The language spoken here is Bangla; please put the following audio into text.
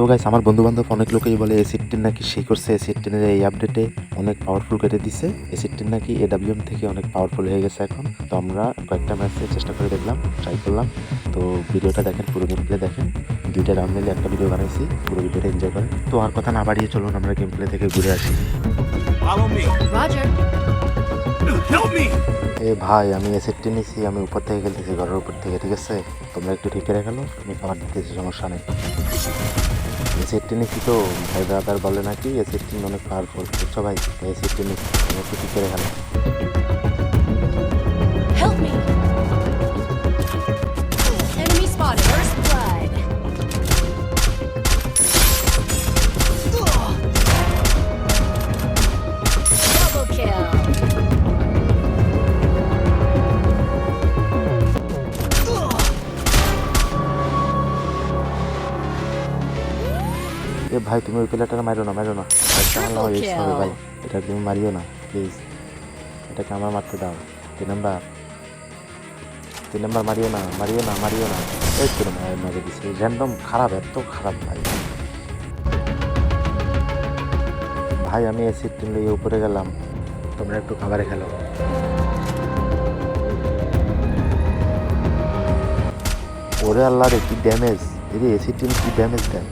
তো গাইস আমার বন্ধু বান্ধব অনেক লোকেই বলে এসিড টেন নাকি সেই করছে। এসিড টেনের এই আপডেটে অনেক পাওয়ারফুল কেটে দিছে। এসিড টেন নাকি এডাব্লিউএম থেকে অনেক পাওয়ারফুল হয়ে গেছে এখন। তো আমরা কয়েকটা ম্যাচে চেষ্টা করে দেখলাম ট্রাই করলাম। তো ভিডিওটা দেখেন পুরো গেম প্লে দেখেন। দুইটা রাউন্ড মিলে একটা ভিডিও বানাইছি পুরো ভিডিওটা এনজয় করেন। তো আর কথা না বাড়িয়ে চলুন আমরা গেম প্লে থেকে ঘুরে আসি. এ ভাই আমি এসিডটি নিছি আমি উপর থেকে খেলতেছি ঘরের উপর থেকে ঠিক আছে? তোমরা একটু ঠিক করে গেলো আমি খাবার দিতেছি সমস্যা নেই। এসিডটি কি তো ভাই ব্রাদার বলে নাকি এসিডটি অনেক পাওয়ারফুল বুঝছ ভাই? নিছি তুমি একটু করে গেলো এ ভাই তুমি ওই প্লেয়ারটা মারো না মারো না। আমার এক্স হবে ভাই। এটা তুমি মারিও না প্লিজ এটাকে আমার মারতে দাও। তিন নাম্বার তিন নাম্বার মারিও না মারিও না মারিও না। এই তো মারি দিছি। র্যান্ডম খারাপ এত খারাপ ভাই। ভাই আমি এসিড টিম লিয়ে উপরে গেলাম। তোমরা একটু খাবারে খেলো। ওরে আল্লাহ রে কি ড্যামেজ এই এসিড টিম কি ড্যামেজ দেয়?